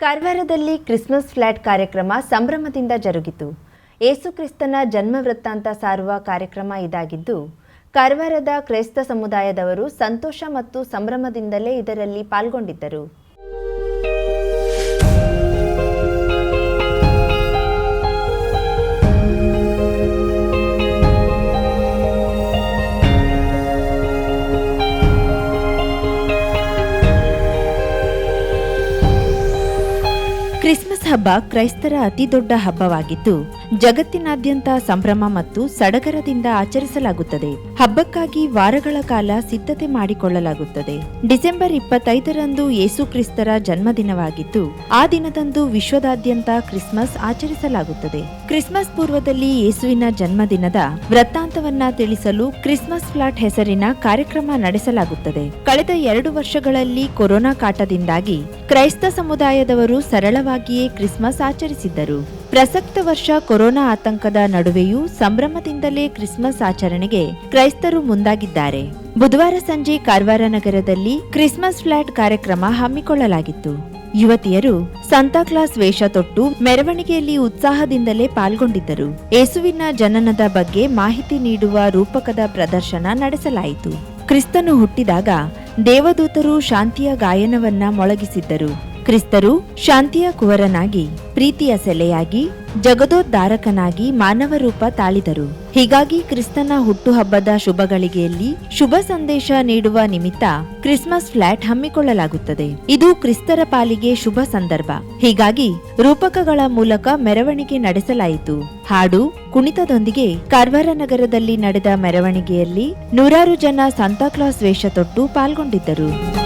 ಕಾರವಾರದಲ್ಲಿ Christmas flat ಕಾರ್ಯಕ್ರಮ ಸಂಭ್ರಮದಿಂದ ಜರುಗಿತು. ಏಸುಕ್ರಿಸ್ತನ ಜನ್ಮ ವೃತ್ತಾಂತ ಸಾರುವ ಕಾರ್ಯಕ್ರಮ ಇದಾಗಿದ್ದು, ಕಾರವಾರದ ಕ್ರೈಸ್ತ ಸಮುದಾಯದವರು ಸಂತೋಷ ಮತ್ತು ಸಂಭ್ರಮದಿಂದಲೇ ಇದರಲ್ಲಿ ಪಾಲ್ಗೊಂಡಿದ್ದರು. ಹಬ್ಬ ಕ್ರೈಸ್ತರ ಅತಿದೊಡ್ಡ ಹಬ್ಬವಾಗಿದ್ದು, ಜಗತ್ತಿನಾದ್ಯಂತ ಸಂಭ್ರಮ ಮತ್ತು ಸಡಗರದಿಂದ ಆಚರಿಸಲಾಗುತ್ತದೆ. ಹಬ್ಬಕ್ಕಾಗಿ ವಾರಗಳ ಕಾಲ ಸಿದ್ಧತೆ ಮಾಡಿಕೊಳ್ಳಲಾಗುತ್ತದೆ. ಡಿಸೆಂಬರ್ ಇಪ್ಪತ್ತೈದರಂದು ಯೇಸು ಕ್ರಿಸ್ತರ ಜನ್ಮದಿನವಾಗಿದ್ದು, ಆ ದಿನದಂದು ವಿಶ್ವದಾದ್ಯಂತ ಕ್ರಿಸ್ಮಸ್ ಆಚರಿಸಲಾಗುತ್ತದೆ. ಕ್ರಿಸ್ಮಸ್ ಪೂರ್ವದಲ್ಲಿ ಯೇಸುವಿನ ಜನ್ಮದಿನದ ವೃತ್ತಾಂತವನ್ನ ತಿಳಿಸಲು ಕ್ರಿಸ್ಮಸ್ ಫ್ಲಾಟ್ ಹೆಸರಿನ ಕಾರ್ಯಕ್ರಮ ನಡೆಸಲಾಗುತ್ತದೆ. ಕಳೆದ ಎರಡು ವರ್ಷಗಳಲ್ಲಿ ಕೊರೋನಾ ಕಾಟದಿಂದಾಗಿ ಕ್ರೈಸ್ತ ಸಮುದಾಯದವರು ಸರಳವಾಗಿಯೇ ಕ್ರಿಸ್ಮಸ್ ಆಚರಿಸಿದ್ದರು. ಪ್ರಸಕ್ತ ವರ್ಷ ಕೊರೋನಾ ಆತಂಕದ ನಡುವೆಯೂ ಸಂಭ್ರಮದಿಂದಲೇ ಕ್ರಿಸ್ಮಸ್ ಆಚರಣೆಗೆ ಕ್ರೈಸ್ತರು ಮುಂದಾಗಿದ್ದಾರೆ. ಬುಧವಾರ ಸಂಜೆ ಕಾರವಾರ ನಗರದಲ್ಲಿ ಕ್ರಿಸ್ಮಸ್ ಫ್ಲಾಟ್ ಕಾರ್ಯಕ್ರಮ ಹಮ್ಮಿಕೊಳ್ಳಲಾಗಿತ್ತು. ಯುವತಿಯರು ಸಂತಾಕ್ಲಾಸ್ ವೇಷ ತೊಟ್ಟು ಮೆರವಣಿಗೆಯಲ್ಲಿ ಉತ್ಸಾಹದಿಂದಲೇ ಪಾಲ್ಗೊಂಡಿದ್ದರು. ಯೇಸುವಿನ ಜನನದ ಬಗ್ಗೆ ಮಾಹಿತಿ ನೀಡುವ ರೂಪಕದ ಪ್ರದರ್ಶನ ನಡೆಸಲಾಯಿತು. ಕ್ರಿಸ್ತನು ಹುಟ್ಟಿದಾಗ ದೇವದೂತರು ಶಾಂತಿಯ ಗಾಯನವನ್ನ ಮೊಳಗಿಸಿದ್ದರು. ಕ್ರಿಸ್ತರು ಶಾಂತಿಯ ಕುವರನಾಗಿ, ಪ್ರೀತಿಯ ಸೆಲೆಯಾಗಿ, ಜಗದೋದ್ಧಾರಕನಾಗಿ ಮಾನವ ರೂಪ ತಾಳಿದರು. ಹೀಗಾಗಿ ಕ್ರಿಸ್ತನ ಹುಟ್ಟುಹಬ್ಬದ ಶುಭಗಳಿಗೆಯಲ್ಲಿ ಶುಭ ಸಂದೇಶ ನೀಡುವ ನಿಮಿತ್ತ ಕ್ರಿಸ್ಮಸ್ ಫ್ಲಾಟ್ ಹಮ್ಮಿಕೊಳ್ಳಲಾಗುತ್ತದೆ. ಇದು ಕ್ರಿಸ್ತರ ಪಾಲಿಗೆ ಶುಭ ಸಂದರ್ಭ. ಹೀಗಾಗಿ ರೂಪಕಗಳ ಮೂಲಕ ಮೆರವಣಿಗೆ ನಡೆಸಲಾಯಿತು. ಹಾಡು, ಕುಣಿತದೊಂದಿಗೆ ಕಾರ್ವಾರ ನಗರದಲ್ಲಿ ನಡೆದ ಮೆರವಣಿಗೆಯಲ್ಲಿ ನೂರಾರು ಜನ ಸಂತಾಕ್ಲಾಸ್ ವೇಷ ತೊಟ್ಟು ಪಾಲ್ಗೊಂಡಿದ್ದರು.